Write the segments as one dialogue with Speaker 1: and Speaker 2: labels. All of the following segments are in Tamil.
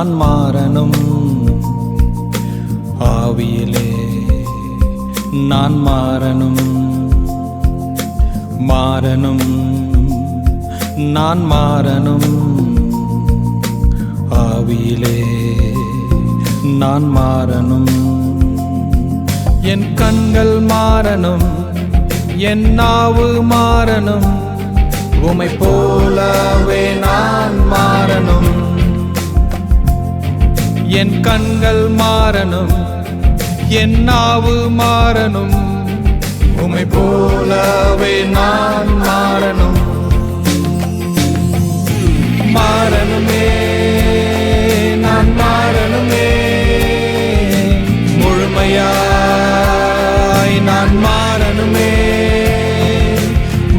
Speaker 1: நான் மாறணும். ஆவியிலே நான் மாறணும். மாறணும். நான் மாறணும். ஆவியிலே நான் மாறணும். என் கண்கள் மாறணும். என் நாவு மாறணும். உமை போலவே நான் மாறணும். என் கண்கள் மாறணும் என் நாவு மாறணும். உமை போலவே நான் மாறணும். மாறணுமே நான் மாறணுமே. முழுமையாய் நான் மாறணுமே.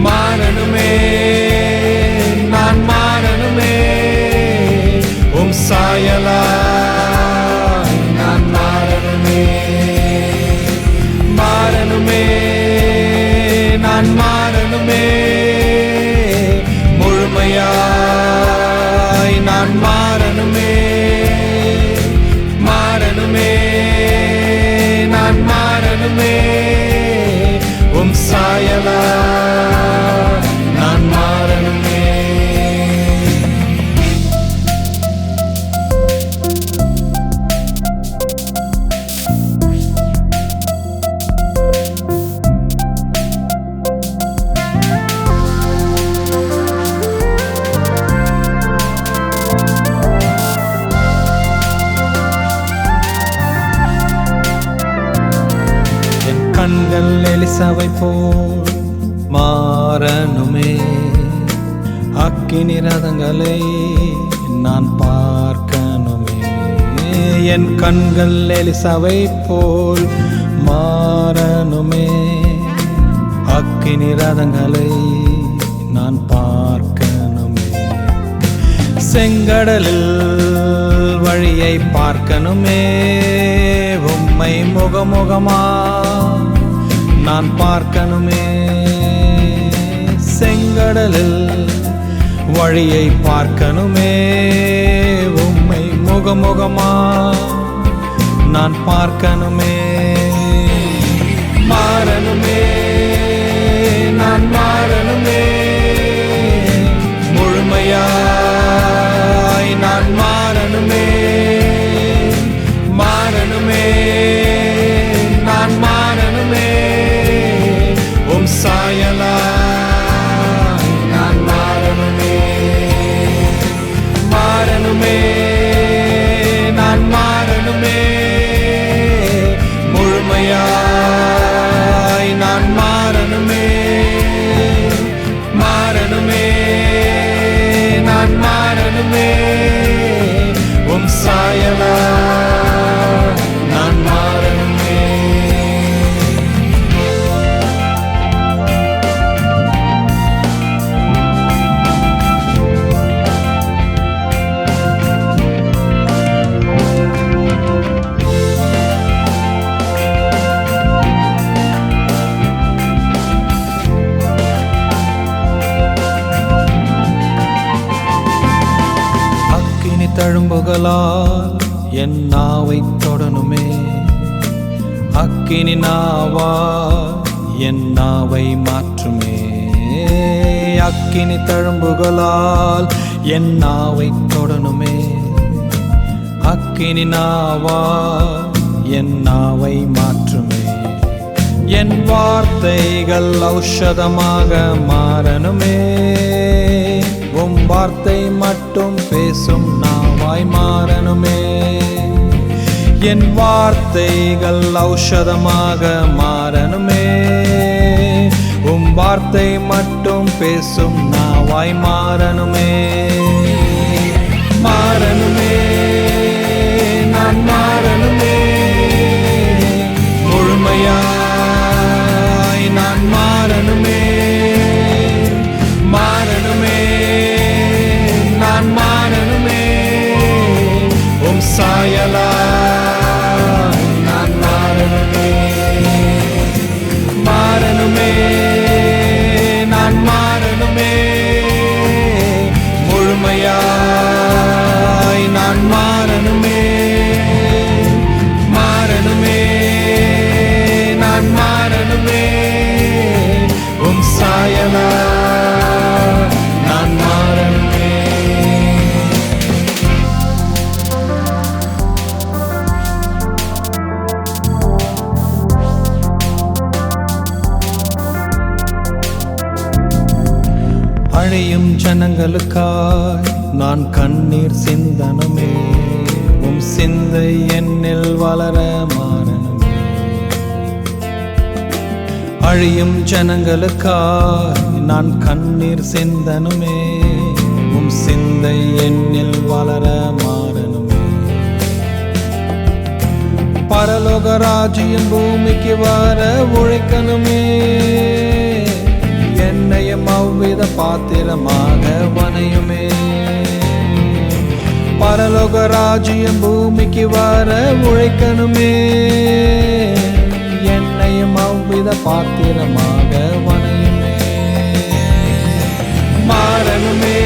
Speaker 1: மாறணுமே நான் மாறணுமே. உம் சாயலா முழுமையாய் நான் கண்கள் போல் மாறணுமே. அக்கினி ரதங்களை நான் பார்க்கணுமே. என் கண்கள் எலிசவை போல் மாறணுமே. அக்கினி ரதங்களை நான் பார்க்கணுமே. செங்கடலில் வழியை பார்க்கணுமே. உம்மை முகமுகமா நான் பார்க்கணுமே. செங்கடலில் வழியை பார்க்கணுமே. உம்மை முகமுகமா நான் பார்க்கணுமே. மாறணுமே. உம் நான் தழும்புகளால் என் நாவை தொடணுமே. அக்கினி நாவா என் நாவை மாற்றுமே. அக்கினி தழும்புகளால் என் நாவை தொடணுமே. அக்கினி நாவா என் நாவை மாற்றுமே. என் வார்த்தைகள் ஔஷதமாக மாறணுமே. உம் வார்த்தை மட்டும் பேசும் நாவாய் மாறணுமே. என் வார்த்தைகள் ஔஷதமாக மாறணுமே. உம் வார்த்தை மட்டும் பேசும் நாவாய் மாறணுமே. அழையும் ஜனங்களுக்காய் நான் கண்ணீர் சிந்தனமே. உம் சிந்தை என்னில் வளர மாறணுமே. அழியும் ஜனங்களுக்காய் நான் கண்ணீர் சிந்தனுமே. உம் சிந்தை என்னில் வளர மாறணுமே. பரலோக ராஜ்யம் பூமிக்கு வர உழைக்கணுமே பரலோக ராஜ்யம் பூமிக்கு வர உழைக்கணுமே. என்னையும் அவ்வித பாத்திரமாக வனையுமே மாறணுமே.